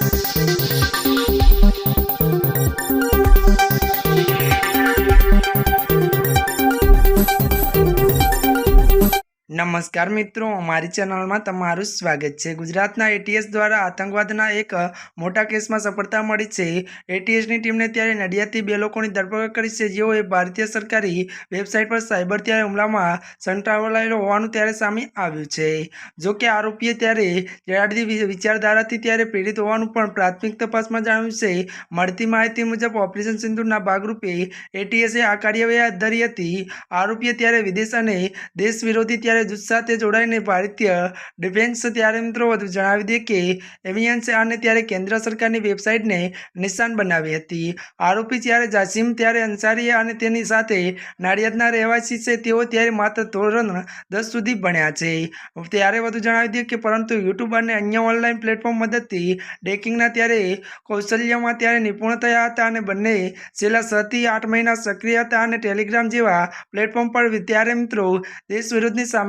Thank you. નમસ્કાર મિત્રો અમારી ચેનલમાં તમારું સ્વાગત છે. ગુજરાતના એટીએસ દ્વારા આતંકવાદના એક મોટા કેસમાં સફળતા મળી છે. એટીએસની ટીમને ત્યારે નડિયાદથી બે લોકોની ધરપકડ કરી છે. જેઓએ ભારતીય સરકારી વેબસાઇટ પર સાયબર ત્યારે હુમલામાં સંકળાયેલો હોવાનું ત્યારે સામે આવ્યું છે. જો કે આરોપીએ ત્યારે જેડાડી વિચારધારાથી ત્યારે પીડિત હોવાનું પણ પ્રાથમિક તપાસમાં જણાવ્યું છે. મળતી માહિતી મુજબ ઓપરેશન સિંધુના ભાગરૂપે એટીએસે આ કાર્યવાહી હાથ ધરી હતી. આરોપીએ ત્યારે વિદેશ અને દેશ વિરોધી ત્યારે સાથે જોડાઈને ભારતીય ડિફેન્સ ત્યારે મિત્રો વધુ જણાવી દે કે એવિયન્સે આને ત્યારે કેન્દ્ર સરકારની વેબસાઇટને નિશાન બનાવી હતી. આરોપી જ્યારે જાસીમ, ત્યારે અંસારી અને તેની સાથે નાડિયાદના રહેવાસી છે, તેઓ ત્યારે માત્ર ધોરણ દસ સુધી ભણ્યા છે. ત્યારે વધુ જણાવી દે કે પરંતુ યુટ્યુબ અને અન્ય ઓનલાઈન પ્લેટફોર્મ મદદથી ડેકિંગના ત્યારે કૌશલ્યમાં ત્યારે નિપુણ થયા હતા અને બંને છેલ્લા છ આઠ મહિના સક્રિય હતા અને ટેલિગ્રામ જેવા પ્લેટફોર્મ પર ત્યારે મિત્રો દેશ વિરોધની